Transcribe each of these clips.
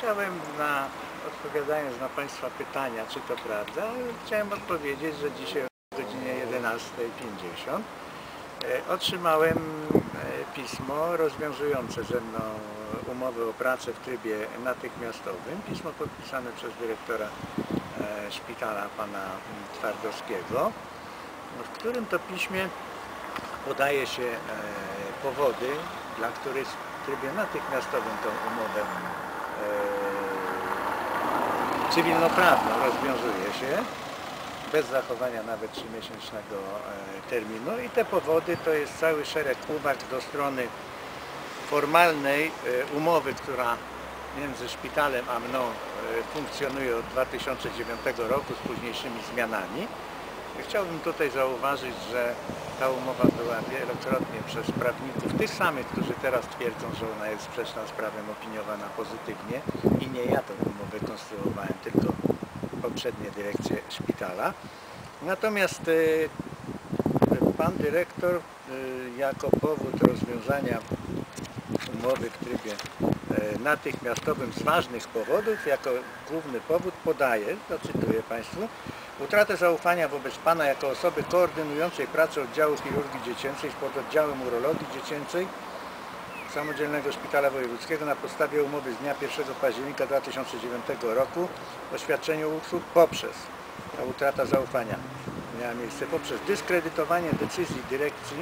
Chciałem na, odpowiadając na Państwa pytania, czy to prawda, chciałem odpowiedzieć, że dzisiaj o godzinie 11.50 e, otrzymałem e, pismo rozwiązujące ze mną umowę o pracę w trybie natychmiastowym. Pismo podpisane przez dyrektora e, szpitala pana Twardowskiego, w którym to piśmie podaje się powody, dla których w trybie natychmiastowym tą umowę cywilnoprawną rozwiązuje się bez zachowania nawet 3-miesięcznego e, terminu i te powody to jest cały szereg uwag do strony formalnej e, umowy, która między szpitalem a mną funkcjonuje od 2009 roku z późniejszymi zmianami. Chciałbym tutaj zauważyć, że ta umowa była wielokrotnie przez prawników, tych samych, którzy teraz twierdzą, że ona jest sprzeczna z prawem opiniowana pozytywnie i nie ja tę umowę konstruowałem, tylko poprzednie dyrekcje szpitala. Natomiast y, pan dyrektor y, jako powód rozwiązania umowy w trybie e, natychmiastowym z ważnych powodów, jako główny powód podaje, zacytuję Państwu, utratę zaufania wobec Pana jako osoby koordynującej pracę oddziału chirurgii dziecięcej z pododdziałem urologii dziecięcej Samodzielnego Szpitala Wojewódzkiego na podstawie umowy z dnia 1 października 2009 roku o świadczeniu usług poprzez ta utrata zaufania miała miejsce poprzez dyskredytowanie decyzji dyrekcji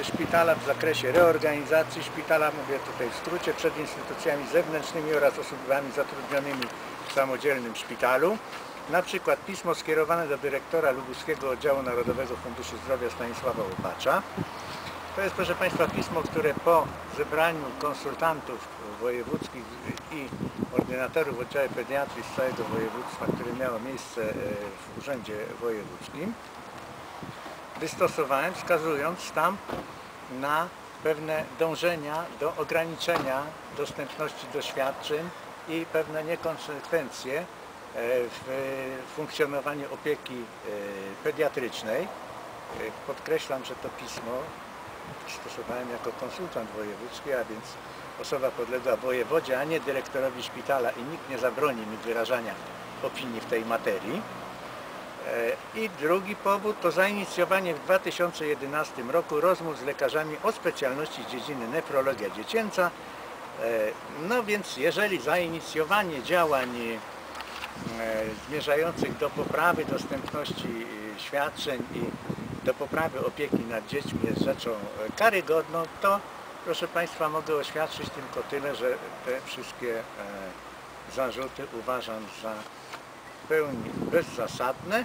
e, szpitala w zakresie reorganizacji szpitala, mówię tutaj w skrócie, przed instytucjami zewnętrznymi oraz osobami zatrudnionymi w samodzielnym szpitalu. Na przykład pismo skierowane do dyrektora Lubuskiego Oddziału Narodowego Funduszu Zdrowia Stanisława Łopacza. To jest, proszę Państwa, pismo, które po zebraniu konsultantów wojewódzkich i ordynatorów oddziału pediatrii z całego województwa, które miało miejsce e, w Urzędzie Wojewódzkim, wystosowałem, wskazując tam na pewne dążenia do ograniczenia dostępności do świadczeń i pewne niekonsekwencje w funkcjonowaniu opieki e, pediatrycznej. E, Podkreślam, że to pismo stosowałem jako konsultant wojewódzki, a więc osoba podległa wojewodzie, a nie dyrektorowi szpitala i nikt nie zabroni mi wyrażania opinii w tej materii. E, I drugi powód to zainicjowanie w 2011 roku rozmów z lekarzami o specjalności dziedziny nefrologia dziecięca. E, No więc jeżeli zainicjowanie działań e, zmierzających do poprawy dostępności e, świadczeń i do poprawy opieki nad dziećmi jest rzeczą e, karygodną, to proszę Państwa mogę oświadczyć tylko tyle, że te wszystkie e, zarzuty uważam za w pełni bezzasadne.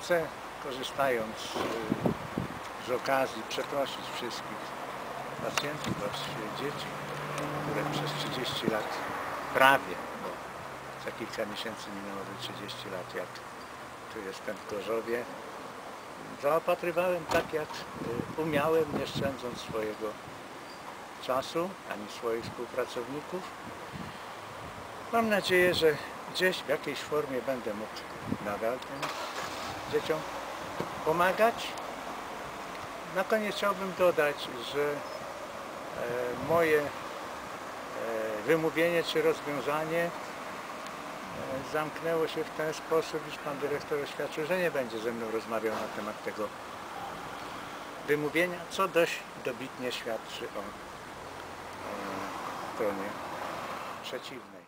Chcę korzystając e, z okazji przeprosić wszystkich pacjentów, właściwie dzieci, które przez 30 lat prawie, za kilka miesięcy minęłoby 30 lat jak tu jestem w Gorzowie, zaopatrywałem tak jak y, umiałem, nie szczędząc swojego czasu ani swoich współpracowników. Mam nadzieję, że gdzieś w jakiejś formie będę mógł nadal tym dzieciom pomagać. Na koniec chciałbym dodać, że e, moje e, wymówienie czy rozwiązanie zamknęło się w ten sposób, iż pan dyrektor oświadczył, że nie będzie ze mną rozmawiał na temat tego wymówienia, co dość dobitnie świadczy o, stronie przeciwnej.